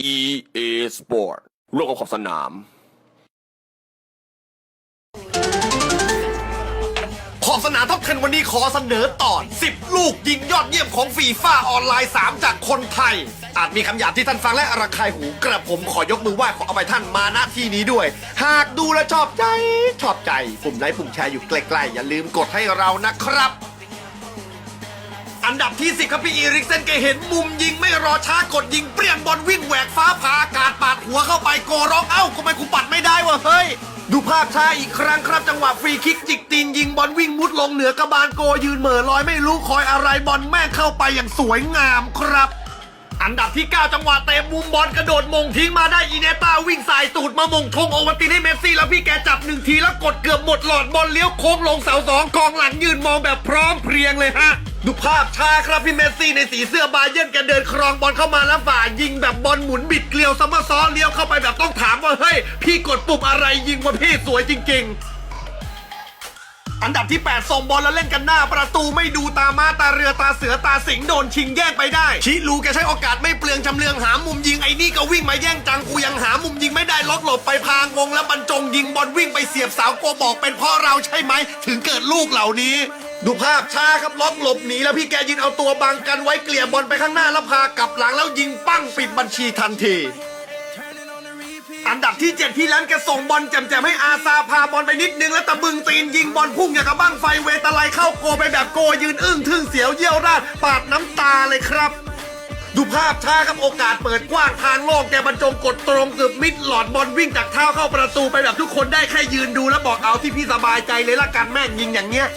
EA Sport ร่วมกับขอบสนาม ขอบสนามท็อป10วันนี้ขอเสนอตอน 10 ลูกยิงยอดเยี่ยมของฟีฟ่าออนไลน์ 3 จากคนไทย อาจมีคำหยาบที่ท่านฟังและระคายหูกระผมขอยกมือไหว้ขอเอาไปท่านมาณที่นี้ด้วย หากดูและชอบใจ ชอบใจ ปุ่มไลค์ปุ่มแชร์อยู่ใกล้ๆ อย่าลืมกดให้เรานะครับ ดับที่ 10 ครับพี่อีริกเซนแกเห็นมุมยิงไม่รอช้ากดยิงเปรี้ยงบอลวิ่งแหวกฟ้าผ่าอากาศปาดหัวเข้าไปโกร้องเอ้าทำไมกูปัดไม่ได้วะเฮ้ย ดูภาพช้าอีกครั้งครับจังหวะฟรีคิกจิกตีนยิงบอลวิ่งมุดลงเหนือกระบาลโกยืนเหม่อลอยไม่รู้คอยอะไรบอลแม่งเข้าไปอย่างสวยงามครับอันดับที่ 9 จังหวะเตะมุมบอลกระโดดมงทิ้งมาได้อีเนต้าวิ่งสายตูดมามงทงโอวัตินให้เมสซี่แล้วพี่แกจับหนึ่งทีแล้วกดเกือบหมดหลอดบอลเลี้ยวโค้งลงเสาสองกองหลังยืนมองแบบพร้อมเพรียงเลยฮะ ดูภาพช้าครับพี่เมสซี่ในสีเสื้อบาเยิร์นแกเดินครองบอลเข้ามาแล้วฝ่ายิงแบบบอลหมุนบิดเกลียวซัมเมอร์ซอลเลี้ยวเข้าไปแบบต้องถามว่าเฮ้ยพี่กดปุ่มอะไรยิงวะพี่สวยจริง ๆอันดับที่ 8 ส่งบอลแล้วเล่นกันหน้า ประตูไม่ดูตามาตาเรือตาเสือตาสิงโดนชิงแย่งไปได้ ชิลูแกใช้โอกาสไม่เปลืองจำเลืองหามุมยิงไอ้นี่ก็วิ่งมาแย่งจังกูยังหามุมยิงไม่ได้ล็อกหลบไปพางงแล้วบรรจงยิงบอลวิ่งไปเสียบเสาโกบอกเป็นเพราะเราใช่ไหมถึงเกิดลูกเหล่านี้ ดูภาพช้าครับล็อกหลบหนีแล้วพี่แกยืนเอาตัวบังกันไว้เกลี่ยบอลไปข้างหน้าแล้วพากลับหลังแล้วยิงปั้งปิดบัญชีทันที อันดับที่ 7 พี่แลนแกส่งบอลแจมๆให้อาซาพาบอลไปนิดนึง แล้วตะบึงตีนยิงบอลพุ่งอย่างกับบ้างไฟเวตาไลเข้าโกไปแบบโกยืนอึ้งทึ่งเสียวเยี่ยวราดปาดน้ำตาเลยครับดูภาพช้าครับโอกาสเปิดกว้างทางโล่งแกบรรจงกดตรงเกือบมิดหลอดบอลวิ่งจากเท้าเข้าประตูไปแบบทุกคนได้แค่ยืนดูแล้วบอกเอาที่พี่สบายใจเลยละกันแม่งยิงอย่างเงี้ย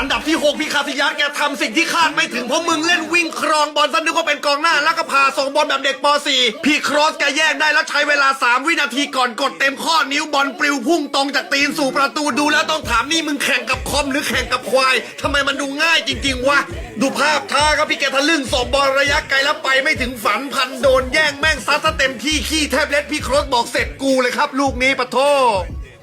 อันดับที่ 6 พี่คาซิยัสแกทำสิ่งที่คาดไม่ถึงเพราะมึงเล่นวิ่งครองบอลซะนึกว่าเป็นกองหน้าแล้วก็พาส่งบอลแบบเด็กป .4 พี่ครอสแกแยกได้แล้วใช้เวลา 3 วินาทีก่อนกดเต็มข้อนิ้วบอลปลิวพุ่งตรงจากตีนสู่ประตูดูแล้วต้องถามนี่มึงแข่งกับคอมหรือแข่งกับควายทำไมมันดูง่ายจริง ๆ วะ ดูภาพท่าครับพี่แกทะลึ่งส่งบอลระยะไกลแล้วไปไม่ถึงฝันพันโดนแย่งแม่งซัดซะเต็มที่ขี้แทบเล็ดพี่ครอสบอกเสร็จกูเลยครับ ลูกนี้ปะโท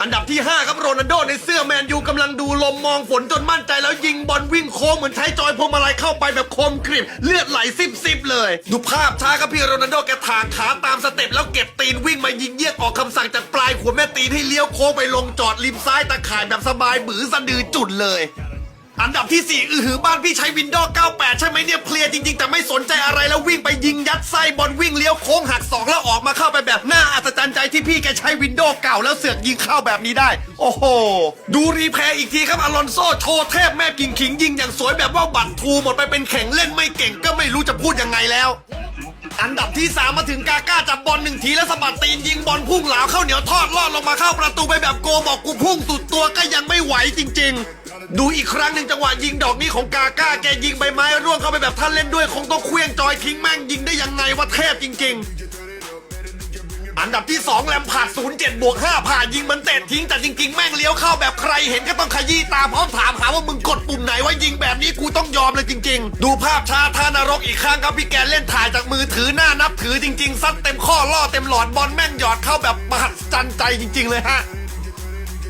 อันดับที่ 5 ครับโรนัลโดในเสื้อแมนยูกำลังดูลมมองฝนจนมั่นใจแล้วยิงบอลวิ่งโค้งเหมือนใช้จอยพวงมาลัยเข้าไปแบบคมกริบเลือดไหลซิบซิบเลย ดูภาพช้าครับพี่โรนัลโดแกถางขาตามสเต็ปแล้วเก็บตีนวิ่งมายิงเยียกออกคำสั่งจากปลายหัวแม่ตีนให้เลี้ยวโค้งไปลงจอดริมซ้ายตะข่ายแบบสบายบือสะดือจุดเลยอันดับที่ 4 อือหือบ้านพี่ใช้วินโดว์98 ใช่ไหมเนี่ยเพลียร์จริง ๆ แต่ไม่สนใจอะไรแล้ววิ่งไปยิงยัดไส้บอลวิ่งเลี้ยวโค้งหักสองแล้วออกมาเข้าไปแบบหน่าอั ที่พี่แกใช้วินโดว์เก่าแล้วเสือกยิงเข้าแบบนี้ได้ โอ้โห ดูรีแพร์อีกทีครับอลอนโซโชว์เทพแม่กิ่งขิงยิงอย่างสวยแบบว่าบัตรทูหมดไปเป็นแข่งเล่นไม่เก่งก็ไม่รู้จะพูดยังไงแล้วอันดับที่ 3 มาถึงกาก้าจับบอลหนึ่งทีแล้วสะบัดตีนยิงบอลพุ่งเหลาเข้าเหนียวทอดลอดลงมาเข้าประตูไปแบบโกบอกกูพุ่งสุดตัวก็ยังไม่ไหวจริง ๆ ดูอีกครั้งหนึ่งจังหวะยิงดอกนี้ของกาก้าแกยิงใบไม้ร่วงเข้าไปแบบท่านเล่นด้วยคงต้องเคลี้ยงจอยทิ้งแม่งยิงได้ยังไงว่าเทพจริง ๆ อันดับที่ 2 แลมพาร์ด07บวก5ผ่านยิงเหมันเตะทิ้งแต่จริงๆ แม่งเลี้ยวเข้าแบบใครเห็นก็ต้องขยี้ตาพร้อมถามหาว่ามึงกดปุ่มไหนว่ายิงแบบนี้กูต้องยอมเลยจริง ๆ ดูภาพช้าท่านรกอีกครั้งครับพี่แกเล่นถ่ายจากมือถือหน้านับถือจริงๆซัดเต็มข้อล่อเต็มหลอดบอลแม่งหยอดเข้าแบบมหัศจรรย์ใจจริง ๆ เลยฮะ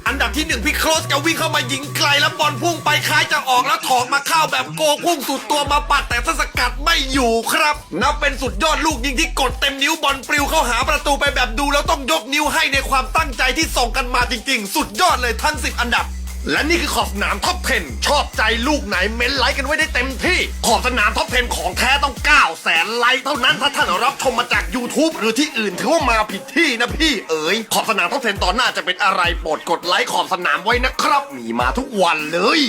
อันดับที่หนึ่งพี่โครสก็วิ่งเข้ามายิงไกลแล้วบอลพุ่งไปคล้ายจะออกแล้วถอกมาเข้าแบบโกพุ่งสุดตัวมาปัดแต่สกัดไม่อยู่ครับ นับเป็นสุดยอดลูกยิงที่กดเต็มนิ้วบอลปลิวเข้าหาประตูไปแบบดูแล้วต้องยกนิ้วให้ในความตั้งใจที่ส่งกันมาจริง ๆ สุดยอดเลยทั้ง 10 อันดับ และนี่คือขอบสนามท็อป 10 ชอบใจลูกไหนเม้นไลค์กันไว้ได้เต็มที่ ขอบสนามท็อป 10 ของแท้ต้อง9แสนไลค์เท่านั้นถ้าท่านรับชมมาจาก YouTube หรือที่อื่นถือว่ามาผิดที่นะพี่เอ๋ยขอบสนามท็อป 10 ตอนหน้าจะเป็นอะไรโปรดกดไลค์ขอบสนามไว้นะครับ มีมาทุกวันเลย